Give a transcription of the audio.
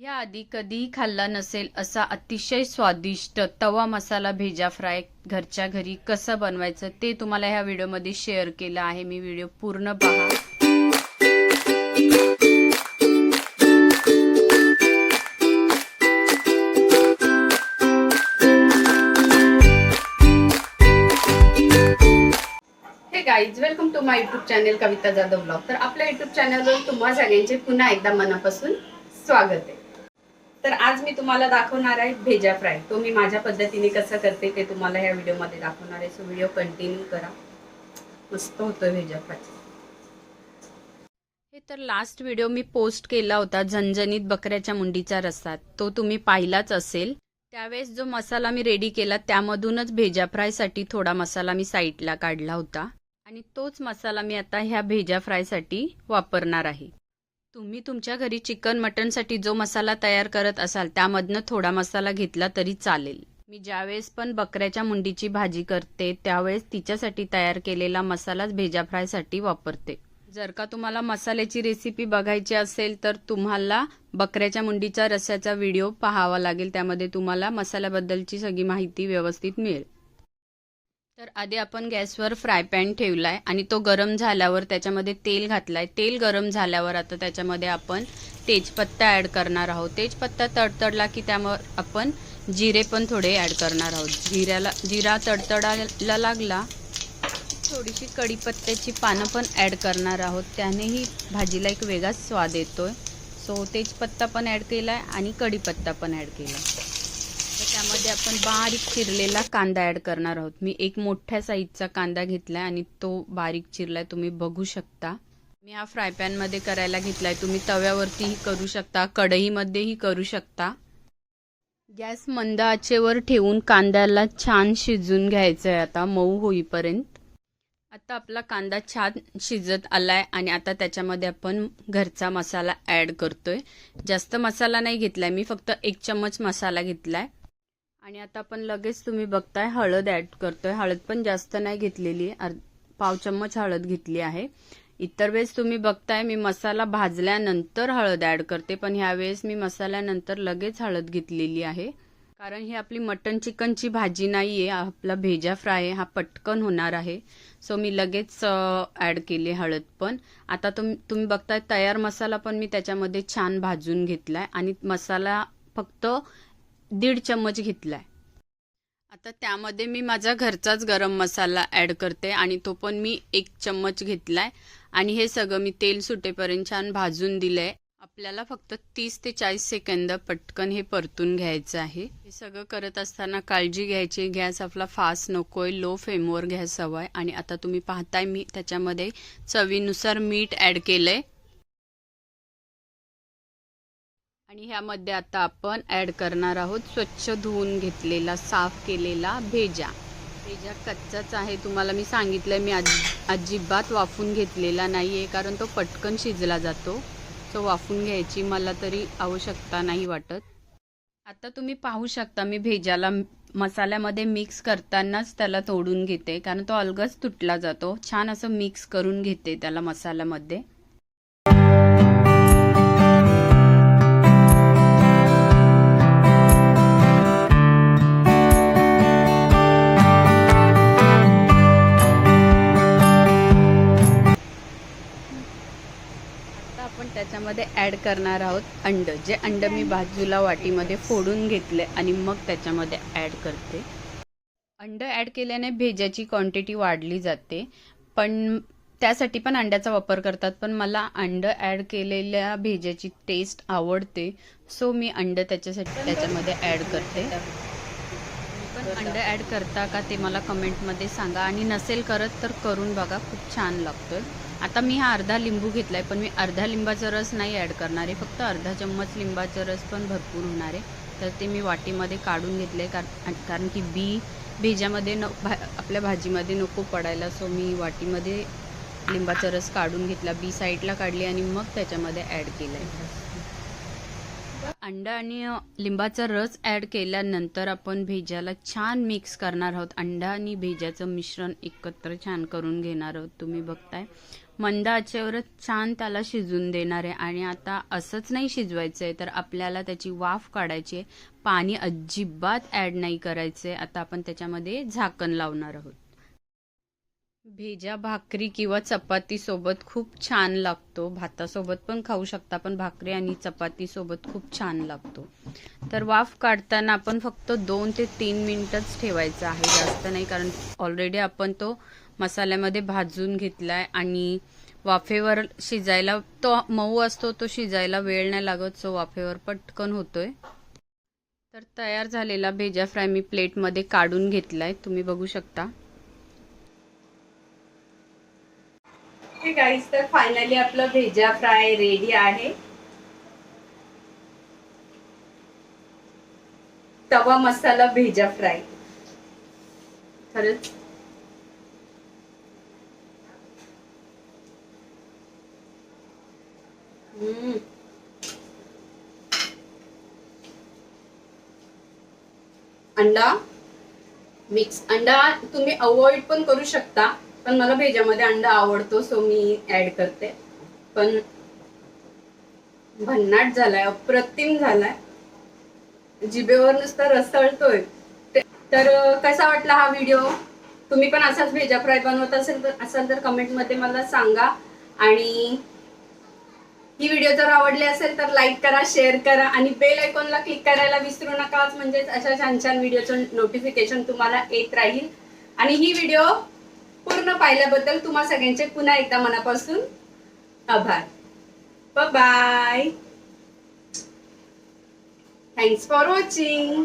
याआधी कधीही खाल्ला नसेल असा अतिशय स्वादिष्ट तवा मसाला भेजा फ्राय घरच्या घरी कसं बनवायचं ते तुम्हाला ह्या व्हिडिओमध्ये शेअर केलं आहे. मी व्हिडिओ पूर्ण पहा. Guys welcome to my YouTube channel Kavita Jadhav blog तर आपल्या युट्यूब चॅनलवर तुम्हा सगळ्यांचे पुन्हा एकदा मनापासून स्वागत आहे. तर आज मी तुम्हाला दाखवणार आहे भेजा फ्राय. तो मी माझ्या पद्धतीने कसं करते ते तुम्हाला ह्या व्हिडिओमध्ये दाखवणार आहे. सो व्हिडिओ कंटिन्यू करा. मस्त होतो भेजा फ्राय. हे तर लास्ट व्हिडिओ मी पोस्ट केला होता झणझणीत बकऱ्याच्या मुंडीचा रस्सा. तो तुम्ही पाहिलाच असेल. त्यावेळेस जो मसाला मी रेडी केला त्यामधूनच भेजा फ्रायसाठी थोडा मसाला मी साईडला काढला होता. आणि तोच मसाला मी आता ह्या भेजा फ्रायसाठी वापरणार आहे. तुम्ही तुमच्या घरी चिकन मटनसाठी जो मसाला तयार करत असाल त्यामधनं थोडा मसाला घेतला तरी चालेल. मी ज्यावेळेस पण बकऱ्याच्या मुंडीची भाजी करते त्यावेळेस तिच्यासाठी तयार केलेला मसालाच भेजा फ्रायसाठी वापरते. जर का तुम्हाला मसाल्याची रेसिपी बघायची असेल तर तुम्हाला बकऱ्याच्या मुंडीचा रस्याचा व्हिडिओ पाहावा लागेल. त्यामध्ये तुम्हाला मसाल्याबद्दलची सगळी माहिती व्यवस्थित मिळेल. तर आधी आपण गॅसवर फ्राय पॅन आहे आणि तो गरम झाल्यावर त्याच्यामध्ये तेल घातलाय. तेल गरम झाल्यावर आता त्याच्यामध्ये आपण तेजपत्ता ॲड करणार आहोत. तेजपत्ता तडतडला की त्यावर आपण जिरे पण थोडे ॲड करणार आहोत. जिऱ्याला जिरा तडतडायला लागला थोडीशी कढीपत्त्याची पानं पण ॲड करणार आहोत. त्यानेही भाजीला एक वेगळाच स्वाद येतो आहे सो तेजपत्ता पण ॲड केला आहे आणि कढीपत्ता पण ॲड केला आहे त्यामध्ये आपण बारीक चिरलेला कांदा ॲड करणार आहोत. मी एक मोठ्या साईजचा कांदा घेतला आहे आणि तो बारीक चिरलाय. तुम्ही बघू शकता. मी हा फ्राय पॅनमध्ये करायला घेतलाय. तुम्ही तव्यावरतीही करू शकता. कढईमध्येही करू शकता. गॅस मंद आचेवर ठेवून कांद्याला छान शिजून घ्यायचं आहे आता. मऊ होईपर्यंत. आता आपला कांदा छान शिजत आलाय आणि आता त्याच्यामध्ये आपण घरचा मसाला ॲड करतोय. जास्त मसाला नाही घेतलाय. मी फक्त एक चम्मच मसाला घेतलाय. आणि आता आपण लगेच तुम्ही बघताय हळद ॲड करतोय. हळद पण जास्त नाही घेतलेली. पाव चम्मच हळद घेतली आहे. इतर वेळेस तुम्ही बघताय मी मसाला भाजल्यानंतर हळद ॲड करते पण ह्यावेळेस मी मसाल्यानंतर लगेच हळद घेतलेली आहे. कारण ही आपली मटन चिकनची भाजी नाही आहे आपला भेजा फ्राय हा पटकन होणार आहे. सो मी लगेच ॲड केली हळद पण. आता तुम तुम्ही बघताय तयार मसाला पण मी त्याच्यामध्ये छान भाजून घेतलाय. आणि मसाला फक्त दीड चम्मच घेतलाय. आता त्यामध्ये मी माझा घरचाच गरम मसाला ॲड करते आणि तो पण मी एक चम्मच घेतलाय. आणि हे सगळं मी तेल सुटेपर्यंत छान भाजून दिलंय. आपल्याला फक्त तीस ते चाळीस सेकंद पटकन हे परतून घ्यायचं आहे. हे सगळं करत असताना काळजी घ्यायची गॅस आपला फास्ट नकोय लो फ्लेमवर गॅस आहे. आणि आता तुम्ही पाहताय मी त्याच्यामध्ये चवीनुसार मीठ ॲड केलं आहे आणि ह्यामध्ये आता आपण ॲड करणार आहोत स्वच्छ धुवून घेतलेला साफ केलेला भेजा. भेजा कच्चाच आहे तुम्हाला मी सांगितलंय मी आज अजिबात वाफून घेतलेला नाही आहे कारण तो पटकन शिजला जातो. सो वाफून घ्यायची मला तरी आवश्यकता नाही वाटत. आता तुम्ही पाहू शकता मी भेजाला मसाल्यामध्ये मिक्स करतानाच त्याला तोडून घेते कारण तो अलगच तुटला जातो. छान असं मिक्स करून घेते त्याला मसाल्यामध्ये. त्याच्यामध्ये ॲड करणार आहोत अंड. जे अंड मी बाजूला वाटीमध्ये फोडून घेतले आणि मग त्याच्यामध्ये ॲड करते. अंड ॲड केल्याने भेजाची क्वांटिटी वाढली जाते. पण त्यासाठी पण अंड्याचा वापर करतात. पण मला अंड ॲड केलेल्या भेजाची टेस्ट आवडते. सो मी अंड त्याच्यासाठी त्याच्यामध्ये ॲड करते. पण अंड ॲड करता का ते मला कमेंटमध्ये सांगा. आणि नसेल करत तर करून बघा. खूप छान लागतोय. आता मी हा अर्धा लिंबू घेतला आहे पण मी अर्धा लिंबाचा रस नाही ॲड करणार आहे. फक्त अर्धा चम्मच लिंबाचा रस पण भरपूर होणार आहे. तर ते मी वाटीमध्ये काढून घेतले कारण कारण की बी भेजामध्ये न भा आपल्या भाजीमध्ये नको पडायला सो मी वाटीमध्ये लिंबाचा रस काढून घेतला. बी साईडला काढली आणि मग त्याच्यामध्ये ॲड केलं आहे अंडा आणि लिंबाचा रस ॲड केल्यानंतर आपण भेजाला छान मिक्स करणार आहोत. अंडा आणि भेजाचं मिश्रण एकत्र छान करून घेणार आहोत. तुम्ही बघताय. मंद आचेवरच छान त्याला शिजून देणार आहे. आणि आता असंच नाही शिजवायचं आहे तर आपल्याला त्याची वाफ काढायची आहे. पाणी अजिबात ऍड नाही करायचे आता आपण त्याच्यामध्ये झाकण लावणार आहोत. भेजा भाकरी किंवा चपाती सोबत खूप छान लागतो. भातासोबत पण खाऊ शकता पण भाकरी आणि चपाती सोबत खूप छान लागतो. तर वाफ काढताना आपण फक्त दोन ते तीन मिनिटच ठेवायचं आहे. जास्त नाही कारण ऑलरेडी आपण तो मसाल्यामध्ये भाजून घेतलाय आणि वाफेवर शिजायला तो मऊ असतो तो शिजायला वेळ नाही लागत सो वाफेवर पटकन होतोय. तर तयार झालेला भेजा फ्राय मी प्लेटमध्ये काढून घेतलाय तुम्ही बघू शकता. हे गाईज तर फायनली आपलं भेजा फ्राय रेडी आहे. तवा मसाला भेजा फ्राय. खरंच अंडा. मिक्स अंडा तुम्ही अवॉइड पण करू शकता पण मला भेजामध्ये अंडा आवडतो सो मी ऍड करते. पण भन्नाट झालाय अप्रतिम झालाय. जिबेवर नुसता रसळतोय तर कसा वाटला हा व्हिडिओ तुम्ही पण असाच भेजा फ्राय बनवत असेल तर असाल तर कमेंटमध्ये मला सांगा. आणि ही व्हिडिओ जर आवडली असेल तर लाईक करा शेअर करा आणि बेल आयकॉनला क्लिक करायला विसरू नका म्हणजेच अशा छान छान व्हिडिओचं नोटिफिकेशन तुम्हाला येत राहील. आणि ही व्हिडिओ पूर्ण पाहिल्याबद्दल तुम्हा सगळ्यांचे पुन्हा एकदा मनापासून आभार. Bye thanks for watching